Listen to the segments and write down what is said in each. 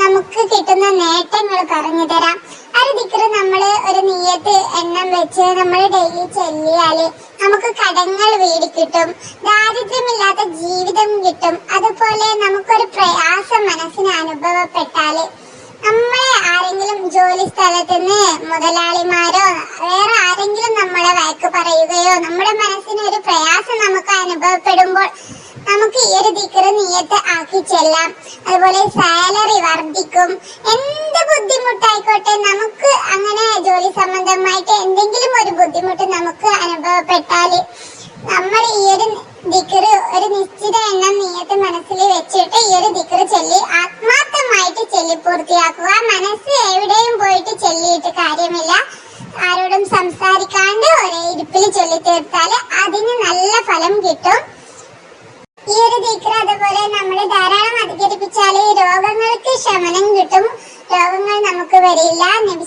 നമുക്ക് കിട്ടുന്ന നേട്ടങ്ങൾ പറഞ്ഞു തരാം. ഒരു ദിക്കറ് നമ്മൾ ഒരു നീയത്ത് എണ്ണം വെച്ച് നമ്മൾ ഡെയിലി ചെല്ലിയാൽ നമുക്ക് കടങ്ങൾ വീടി കിട്ടും. ദാരിദ്ര്യമില്ലാത്ത ജീവിതം കിട്ടും. അതുപോലെ നമുക്കൊരു പ്രയാസം മനസ്സിന് അനുഭവപ്പെട്ടാൽ നമ്മളെ ആരെങ്കിലും ജോലി സ്ഥലത്ത് നിന്ന് മുതലാളിമാരോ വേറെ ആരെങ്കിലും വഴക്ക് നമ്മുടെ മനസ്സിന് ഒരു പ്രയാസം നമുക്ക് അനുഭവപ്പെടുമ്പോൾ നമുക്ക് ഈ ഒരു ദിക്കറ് നീയത്ത് ആക്കി ചെല്ലാം. അതുപോലെ സാലറി വർദ്ധിക്കും. എന്ത് ബുദ്ധിമുട്ടായിക്കോട്ടെ നമുക്ക് അങ്ങനെ ജോലി സംബന്ധമായിട്ട് എന്തെങ്കിലും ഒരു ബുദ്ധിമുട്ട് നമുക്ക് അനുഭവപ്പെട്ടാൽ നമ്മൾ ഈ ഒരു ദിക്കറ് ഒരു നിശ്ചിത എണ്ണം നീയത്ത് മനസ്സിൽ വെച്ചിട്ട് ഈ ഒരു ദിക്കറ് ചൊല്ലി ആത്മാർത്ഥമായിട്ട് ചൊല്ലി പൂർത്തിയാക്കുക. മനസ്സ് എവിടെയും പോയിട്ട് ചൊല്ലിയിട്ട് കാര്യമില്ല. ആരോടും സംസാരിക്കാണ്ട് ഒരേ ഇരിപ്പിൽ ചൊല്ലി തീർത്താൽ അതിന് നല്ല ഫലം കിട്ടും. ഈ ഒരു ദിക്ര അതുപോലെ നമ്മൾ ധാരാളം അധികരിപ്പിച്ചാൽ രോഗങ്ങൾക്ക് ശമനം കിട്ടും. രോഗങ്ങൾ നമുക്ക് വരില്ല. നബി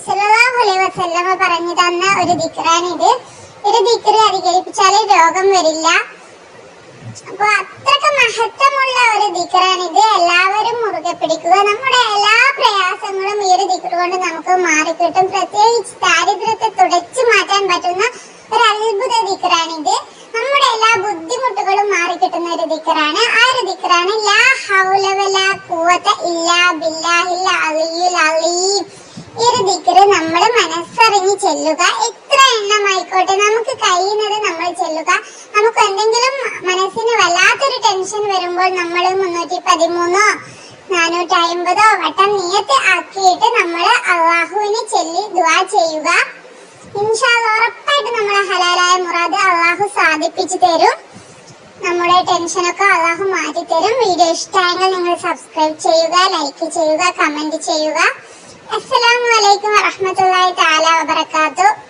അലൈഹി വസല്ലമ പറഞ്ഞു തന്ന ഒരു ദിക്റാണിത്. ഒരു ദിക്ര അധികരിപ്പിച്ചാൽ രോഗം വരില്ല. അപ്പൊ അത്രയ്ക്ക് മഹത്വമുള്ള ഒരു ദിക്റാണിത്. എല്ലാവരും മുറുകെ പിടിക്കുക. നമ്മുടെ എല്ലാ പ്രയാസങ്ങളും ഈ ഒരു ദിക്ർ കൊണ്ട് നമുക്ക് മാറിക്കിട്ടും. പ്രത്യേകിച്ച് ദാരിദ്ര്യത്തെ തുടച്ചു മാറ്റാൻ പറ്റുന്ന ഒരു അത്ഭുത ദിക്കറാണിത്. നമ്മുടെ എല്ലാ ബുദ്ധിമുട്ടുകളും മാറിക്കിട്ടുന്ന ഒരു ദിക്കറാണ്. ആ ഒരു ദിക്കറാണ് ലാ ഹൗല വലാ ഖുവത ഇല്ലാ ബില്ലാഹിൽ അലിയുൽ അലീം. ഈ ഒരു ദിക്കറ് നമ്മൾ മനസ്സറിഞ്ഞ് ചെല്ലുക. എത്ര എണ്ണം ആയിക്കോട്ടെ നമുക്ക് കഴിയുന്നത് നമ്മൾ ചെല്ലുക. നമുക്ക് എന്തെങ്കിലും മനസ്സിന് വല്ലാത്തൊരു ടെൻഷൻ വരുമ്പോൾ നമ്മൾ മുന്നൂറ്റി പതിമൂന്നോ നാനൂറ്റി അമ്പതോ വട്ടം നിയത്ത് ആക്കിയിട്ട് നമ്മൾ അള്ളാഹുവിനെ ചൊല്ലി ദുവാ ചെയ്യുക. ഇൻഷാല്ല ഉറപ്പായിട്ട് നമ്മളെ ഹലാലായ മുറാദ് അള്ളാഹു സാധിപ്പിച്ചു തരും. നമ്മുടെ ടെൻഷനൊക്കെ അള്ളാഹു മാറ്റി തരും. വീഡിയോ ഇഷ്ടമായെങ്കിൽ നിങ്ങൾ സബ്സ്ക്രൈബ് ചെയ്യുക ലൈക്ക് ചെയ്യുക കമന്റ് ചെയ്യുക. അസ്സലാമു അലൈക്കും വറഹ്മത്തുള്ളാഹി തആല വബറകാതുഹു.